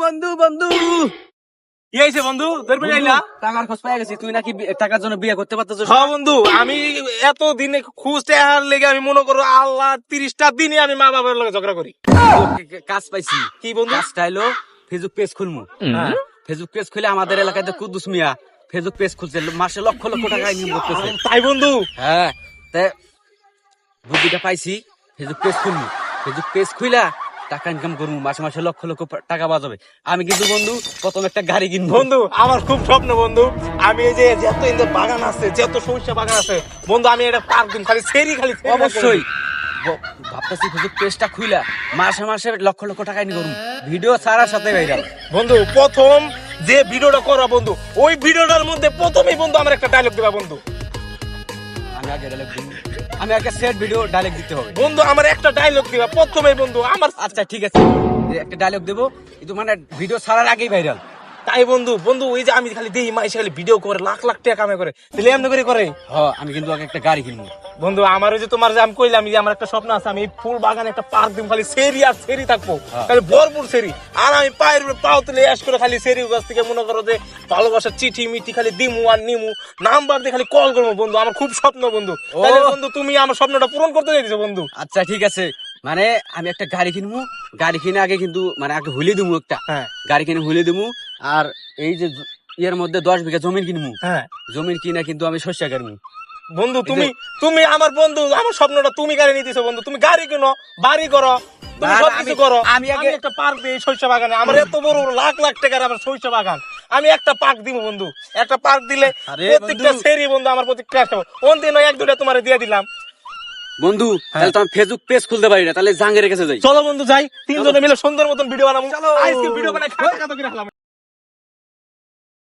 বন্ধু বন্ধু। কি হয়েছে বন্ধু? তোর পেয়ে আইলা। টাকার খোঁজ পাই গেছি তুই নাকি বি- টাকার জন্য বিয়ে করতে পারতেছ? হ্যাঁ বন্ধু আমি এত দিনে খুঁজতে আর লেগে আমি মনে করো আল্লাহ তিরিশটা দিনে আমি মা বাবার লগে ঝগড়া করি। কাজ পাইছি। কি বন্ধু? কাজটা হলো ফেসবুক পেজ খুলমু। হ্যাঁ। ফেসবুক পেজ খুলে আমাদের এলাকায় তো কুদ্দুস মিয়া ফেসবুক পেজ খুলছে মাসে লক্ষ লক্ষ টাকা ইনকাম করতেছে। তাই বন্ধু। হ্যাঁ তে বুদ্ধিটা পাইছি ফেসবুক পেজ খুলমু। ফেসবুক পেজ খুইলা টাকা ইনকাম করব মাসে মাসে লক্ষ লক্ষ টাকা বাজাবে। আমি কিন্তু বন্ধু প্রথম একটা গাড়ি কিনবো। বন্ধু আমার খুব স্বপ্ন বন্ধু। আমি এই যে যত বাগান আছে যত সরিষা বাগান আছে বন্ধু আমি এটা পার্ক দিন খালি সেরি খালি অবশ্যই। ভাবতেছি ফেসবুক পেজটা খুইলা মাসে মাসে লক্ষ লক্ষ টাকা ইনকাম করব। ভিডিও ছাড়ার সাথে ভাইরাল বন্ধু প্রথম যে ভিডিওটা করা বন্ধু ওই ভিডিওটার মধ্যে প্রথমেই বন্ধু আমার একটা ডায়লগ দিবা বন্ধু। আমি আগে ডাইরেক্ট আমি আগে সেট ভিডিও ডাইরেক্ট দিতে হবে। বন্ধু আমার একটা ডায়লগ দিবা। প্রথমে বন্ধু আমার আচ্ছা ঠিক আছে। একটা ডায়লগ দেবো কিন্তু মানে ভিডিও ছাড়ার আগেই ভাইরাল তাই বন্ধু বন্ধু ওই যে আমি খালি দেখি মাইসে খালি ভিডিও করে লাখ লাখ টাকা কামাই করে। তাহলে এমনি করে করে। হ আমি কিন্তু আগে একটা গাড়ি কিনবো। বন্ধু আমার ওই যে তোমার যে আমি কইলাম যে আমার একটা স্বপ্ন আছে আমি ফুল বাগানে একটা পার্ক দিব খালি সেরি আর সেরি থাকব। হ্যাঁ। খালি ভরপুর সেরি। আর আমি পায়ের উপরে পাও তুলে অ্যাশ করে খালি সেরি গাছ থেকে মনে করো যে ভালোবাসার চিঠি মিঠি খালি দিমু আর নিমু নাম্বার দিয়ে খালি কল করব বন্ধু আমার খুব স্বপ্ন বন্ধু। তাহলে বন্ধু তুমি আমার স্বপ্নটা পূরণ করতে চাইছো বন্ধু। আচ্ছা ঠিক আছে। মানে আমি একটা গাড়ি কিনবো গাড়ি কিনে আগে কিন্তু মানে আগে হুলি দিমু একটা। হ্যাঁ। গাড়ি কিনে হুলি দিমু আর এই যে ইয়ের মধ্যে দশ বিঘা জমি কিনবো হ্যাঁ। জমিন কিনা কিন্তু আমি শস্য কিনবো বন্ধু তুমি তুমি আমার বন্ধু আমার স্বপ্নটা তুমি গাড়ি নিতেছো বন্ধু। তুমি গাড়ি কিনো বাড়ি করো তুমি না, না, সব আমি- কিছু করো। আমি আগে- একটা পার্ক দিই শস্য বাগানে আমার এত বড় লাখ লাখ টাকার আমার শস্য বাগান। আমি একটা পার্ক দিব বন্ধু। একটা পার্ক দিলে প্রত্যেকটা বন্ধু। সেরি বন্ধু আমার প্রতি ক্রাশ খাব কোন দিন এক দুটা তোমার দিয়ে দিলাম। বন্ধু তাহলে তো আমি ফেসবুক পেজ খুলতে পারি না তাহলে জাঙ্গের কাছে যাই। চলো বন্ধু যাই। তিনজনে মিলে সুন্দর মতন ভিডিও বানাবো। আজকে ভিডিও বানাই খাতা খাতা করে